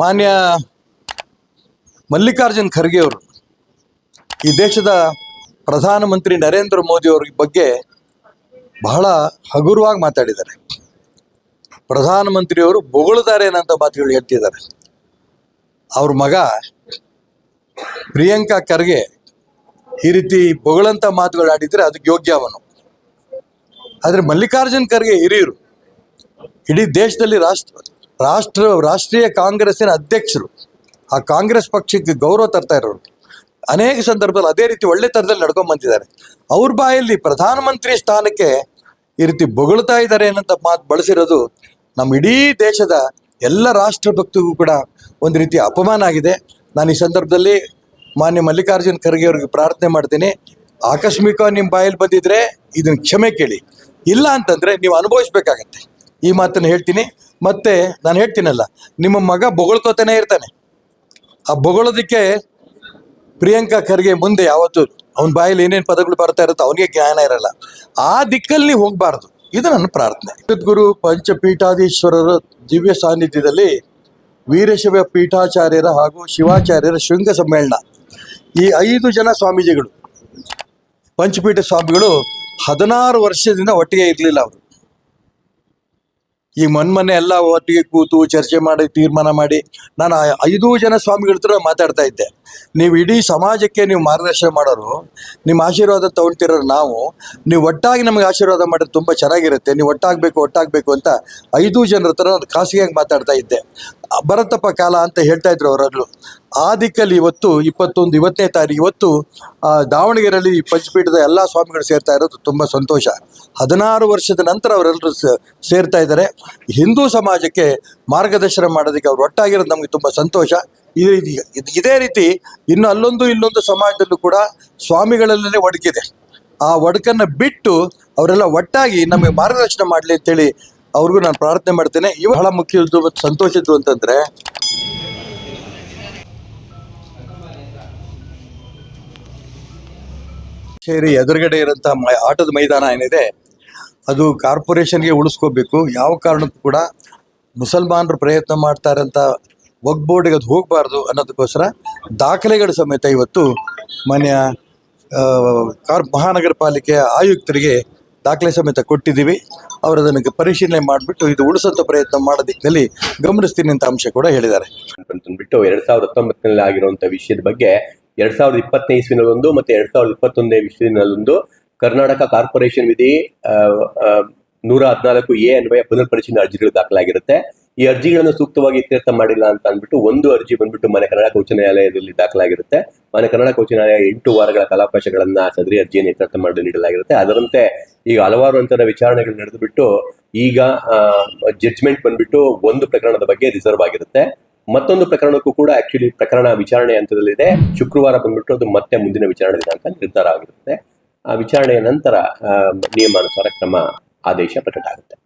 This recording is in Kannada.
ಮಾನ್ಯ ಮಲ್ಲಿಕಾರ್ಜುನ್ ಖರ್ಗೆ ಅವರು ಈ ದೇಶದ ಪ್ರಧಾನಮಂತ್ರಿ ನರೇಂದ್ರ ಮೋದಿ ಅವ್ರ ಬಗ್ಗೆ ಬಹಳ ಹಗುರವಾಗಿ ಮಾತಾಡಿದ್ದಾರೆ. ಪ್ರಧಾನಮಂತ್ರಿಯವರು ಬೊಗಳಿದ್ದಾರೆ ಅನ್ನೋಂಥ ಮಾತುಗಳು ಹೇಳ್ತಿದ್ದಾರೆ. ಅವ್ರ ಮಗ ಪ್ರಿಯಾಂಕಾ ಖರ್ಗೆ ಈ ರೀತಿ ಬೊಗಳಂತ ಮಾತುಗಳು ಆಡಿದ್ರೆ ಅದಕ್ಕೆ ಯೋಗ್ಯ ಅವನು. ಆದರೆ ಮಲ್ಲಿಕಾರ್ಜುನ್ ಖರ್ಗೆ ಹಿರಿಯರು, ಇಡೀ ದೇಶದಲ್ಲಿ ರಾಷ್ಟ್ರ ರಾಷ್ಟ್ರ, ರಾಷ್ಟ್ರೀಯ ಕಾಂಗ್ರೆಸ್ಸಿನ ಅಧ್ಯಕ್ಷರು, ಆ ಕಾಂಗ್ರೆಸ್ ಪಕ್ಷಕ್ಕೆ ಗೌರವ ತರ್ತಾ ಇರೋರು. ಅನೇಕ ಸಂದರ್ಭದಲ್ಲಿ ಅದೇ ರೀತಿ ಒಳ್ಳೆ ಥರದಲ್ಲಿ ನಡ್ಕೊಂಡ್ ಬಂದಿದ್ದಾರೆ. ಅವ್ರ ಬಾಯಲ್ಲಿ ಪ್ರಧಾನಮಂತ್ರಿ ಸ್ಥಾನಕ್ಕೆ ಈ ರೀತಿ ಬೊಗಳ್ತಾ ಇದ್ದಾರೆ ಅನ್ನೋಂಥ ಮಾತು ಬಳಸಿರೋದು ನಮ್ಮ ಇಡೀ ದೇಶದ ಎಲ್ಲ ರಾಷ್ಟ್ರ ಭಕ್ತಿಗೂ ಕೂಡ ಒಂದು ರೀತಿ ಅಪಮಾನ ಆಗಿದೆ. ನಾನು ಈ ಸಂದರ್ಭದಲ್ಲಿ ಮಾನ್ಯ ಮಲ್ಲಿಕಾರ್ಜುನ್ ಖರ್ಗೆ ಅವ್ರಿಗೆ ಪ್ರಾರ್ಥನೆ ಮಾಡ್ತೀನಿ. ಆಕಸ್ಮಿಕ ನಿಮ್ಮ ಬಾಯಲ್ಲಿ ಬಂದಿದ್ರೆ ಇದನ್ನ ಕ್ಷಮೆ ಕೇಳಿ. ಇಲ್ಲ ಅಂತಂದ್ರೆ ನೀವು ಅನುಭವಿಸ್ಬೇಕಾಗತ್ತೆ. ಈ ಮಾತನ್ನು ಹೇಳ್ತೀನಿ. ಮತ್ತೆ ನಾನು ಹೇಳ್ತೀನಲ್ಲ, ನಿಮ್ಮ ಮಗ ಬೊಗಳ್ಕೋತಾನೆ ಇರ್ತಾನೆ. ಆ ಬೊಗಳೋದಕ್ಕೆ ಪ್ರಿಯಾಂಕಾ ಖರ್ಗೆ ಮುಂದೆ ಯಾವತ್ತು ಅವನ ಬಾಯಲ್ಲಿ ಏನೇನು ಪದಗಳು ಬರ್ತಾ ಇರುತ್ತೋ ಅವನಿಗೆ ಜ್ಞಾನ ಇರಲ್ಲ. ಆ ದಿಕ್ಕಲ್ಲಿ ಹೋಗಬಾರ್ದು. ಇದು ನನ್ನ ಪ್ರಾರ್ಥನೆ. ಜಗದ್ಗುರು ಪಂಚಪೀಠಾಧೀಶ್ವರರ ದಿವ್ಯ ಸಾನ್ನಿಧ್ಯದಲ್ಲಿ ವೀರಶೈವ ಪೀಠಾಚಾರ್ಯರ ಹಾಗೂ ಶಿವಾಚಾರ್ಯರ ಶೃಂಗ ಸಮ್ಮೇಳನ. ಈ ಐದು ಜನ ಸ್ವಾಮೀಜಿಗಳು, ಪಂಚಪೀಠ ಸ್ವಾಮಿಗಳು ಹದಿನಾರು ವರ್ಷದಿಂದ ಒಟ್ಟಿಗೆ ಇರಲಿಲ್ಲ ಅವರು. ಈ ಮೊನ್ನೆ ಎಲ್ಲ ಒಟ್ಟಿಗೆ ಕೂತು ಚರ್ಚೆ ಮಾಡಿ, ತೀರ್ಮಾನ ಮಾಡಿ ನಾನು ಐದು ಜನ ಸ್ವಾಮಿಗಳ ಹತ್ರ ಮಾತಾಡ್ತಾ ಇದ್ದೆ. ನೀವು ಇಡೀ ಸಮಾಜಕ್ಕೆ ನೀವು ಮಾರ್ಗದರ್ಶನ ಮಾಡೋರು, ನಿಮ್ಮ ಆಶೀರ್ವಾದ ತಗೊಳ್ತಿರೋ ನಾವು, ನೀವು ಒಟ್ಟಾಗಿ ನಮಗೆ ಆಶೀರ್ವಾದ ಮಾಡಿದ್ರೆ ತುಂಬ ಚೆನ್ನಾಗಿರುತ್ತೆ. ನೀವು ಒಟ್ಟಾಗಬೇಕು ಒಟ್ಟಾಗಬೇಕು ಅಂತ ಐದು ಜನರ ಹತ್ರ ನಾನು ಖಾಸಗಿಯಾಗಿ ಮಾತಾಡ್ತಾ ಇದ್ದೆ. ಬರತಪ್ಪ ಕಾಲ ಅಂತ ಹೇಳ್ತಾ ಇದ್ರು ಅವರಲ್ಲೂ. ಆ ದಿಕ್ಕಲ್ಲಿ ಇವತ್ತು, ಇಪ್ಪತ್ತೊಂದು, ಇವತ್ತನೇ ತಾರೀಕು, ಇವತ್ತು ದಾವಣಗೆರೆಯಲ್ಲಿ ಪಂಚಪೀಠದ ಎಲ್ಲ ಸ್ವಾಮಿಗಳು ಸೇರ್ತಾ ಇರೋದು ತುಂಬ ಸಂತೋಷ. ಹದಿನಾರು ವರ್ಷದ ನಂತರ ಅವರೆಲ್ಲರೂ ಸೇರ್ತಾ ಇದ್ದಾರೆ. ಹಿಂದೂ ಸಮಾಜಕ್ಕೆ ಮಾರ್ಗದರ್ಶನ ಮಾಡೋದಕ್ಕೆ ಅವ್ರು ಒಟ್ಟಾಗಿರೋದು ನಮಗೆ ತುಂಬ ಸಂತೋಷ. ಇದೇ ರೀತಿ ಇದ್- ಇದೇ ರೀತಿ ಇನ್ನು ಅಲ್ಲೊಂದು, ಇಲ್ಲೊಂದು ಸಮಾಜದಲ್ಲೂ ಕೂಡ ಸ್ವಾಮಿಗಳಲ್ಲೇ ಒಡಕಿದೆ ಆ ಒಡಕನ್ನು ಬಿಟ್ಟು ಅವರೆಲ್ಲ ಒಟ್ಟಾಗಿ ನಮಗೆ ಮಾರ್ಗದರ್ಶನ ಮಾಡಲಿ ಅಂತೇಳಿ ಅವ್ರಿಗೂ ನಾನು ಪ್ರಾರ್ಥನೆ ಮಾಡ್ತೇನೆ. ಇವು ಬಹಳ ಮುಖ್ಯದ್ದು ಸಂತೋಷದ್ದು ಅಂತಂದ್ರೆ ಸೇರಿ ಎದುರುಗಡೆ ಇರುವಂತಹ ಆಟದ ಮೈದಾನ ಏನಿದೆ, ಅದು ಕಾರ್ಪೊರೇಷನ್ಗೆ ಉಳಿಸ್ಕೋಬೇಕು. ಯಾವ ಕಾರಣಕ್ಕೂ ಕೂಡ ಮುಸಲ್ಮಾನರು ಪ್ರಯತ್ನ ಮಾಡ್ತಾ ಇರೋಂಥ ಬೋರ್ಡ್ಗೆ ಅದು ಹೋಗಬಾರ್ದು ಅನ್ನೋದಕ್ಕೋಸ್ಕರ ದಾಖಲೆಗಳ ಸಮೇತ ಇವತ್ತು ಮಾನ್ಯ ಕಾರ್, ಮಹಾನಗರ ಪಾಲಿಕೆ ಆಯುಕ್ತರಿಗೆ ದಾಖಲೆ ಸಮೇತ ಕೊಟ್ಟಿದ್ದೀವಿ. ಅವರು ಅದನ್ನು ಪರಿಶೀಲನೆ ಮಾಡಿಬಿಟ್ಟು ಇದು ಉಳಿಸೋಂಥ ಪ್ರಯತ್ನ ಮಾಡೋ ದಿಕ್ಕಿನಲ್ಲಿ ಗಮನಿಸ್ತೀನಿ ಅಂತ ಅಂಶ ಕೂಡ ಹೇಳಿದ್ದಾರೆ. ಅಂತಂದ್ಬಿಟ್ಟು ಎರಡು ಸಾವಿರದ ಹತ್ತೊಂಬತ್ತರಲ್ಲಿ ಆಗಿರುವಂಥ ವಿಷಯದ ಬಗ್ಗೆ ಎರಡ್ ಸಾವಿರದ ಇಪ್ಪತ್ತನೇ ಇಸ್ವಿನಲ್ಲೊಂದು ಮತ್ತೆ ಎರಡ್ ಸಾವಿರದ ಇಪ್ಪತ್ತೊಂದನೇ ಇಸ್ವಿನಲ್ಲೊಂದು ಕರ್ನಾಟಕ ಕಾರ್ಪೊರೇಷನ್ ವಿಧಿ ನೂರ ಹದಿನಾಲ್ಕು ಎ ಅನ್ವಯ ಪುನರ್ ಪರಿಶೀಲನೆ ಅರ್ಜಿಗಳು ದಾಖಲಾಗಿರುತ್ತೆ. ಈ ಅರ್ಜಿಗಳನ್ನು ಸೂಕ್ತವಾಗಿ ಇತ್ಯರ್ಥ ಮಾಡಿಲ್ಲ ಅಂತ ಅಂದ್ಬಿಟ್ಟು ಒಂದು ಅರ್ಜಿ ಬಂದ್ಬಿಟ್ಟು ಮನೆ ಕನ್ನಡ ಉಚ್ಚ ನ್ಯಾಯಾಲಯದಲ್ಲಿ ದಾಖಲಾಗಿರುತ್ತೆ. ಮನೆ ಕನ್ನಡ ಉಚ್ಚ ನ್ಯಾಯಾಲಯ ಎಂಟು ವಾರಗಳ ಕಾಲಾವಕಾಶಗಳನ್ನ ಸದರಿ ಅರ್ಜಿಯನ್ನು ಇತ್ಯರ್ಥ ಮಾಡಲು ನೀಡಲಾಗಿರುತ್ತೆ. ಅದರಂತೆ ಈಗ ಹಲವಾರು ಹಂತದ ವಿಚಾರಣೆಗಳು ನಡೆದುಬಿಟ್ಟು ಈಗ ಜಡ್ಜ್ಮೆಂಟ್ ಬಂದ್ಬಿಟ್ಟು ಒಂದು ಪ್ರಕರಣದ ಬಗ್ಗೆ ರಿಸರ್ವ್ ಆಗಿರುತ್ತೆ. ಮತ್ತೊಂದು ಪ್ರಕರಣಕ್ಕೂ ಕೂಡ ಆಕ್ಚುಲಿ ಪ್ರಕರಣ ವಿಚಾರಣೆ ಹಂತದಲ್ಲಿದೆ. ಶುಕ್ರವಾರ ಬಂದ್ಬಿಟ್ಟು ಅದು ಮತ್ತೆ ಮುಂದಿನ ವಿಚಾರಣೆ ದಿನಾಂಕ ನಿರ್ಧಾರ ಆಗಿರುತ್ತೆ. ಆ ವಿಚಾರಣೆಯ ನಂತರ ನಿಯಮಾನುಸಾರ ಕ್ರಮ ಆದೇಶ ಪ್ರಕಟ ಆಗುತ್ತೆ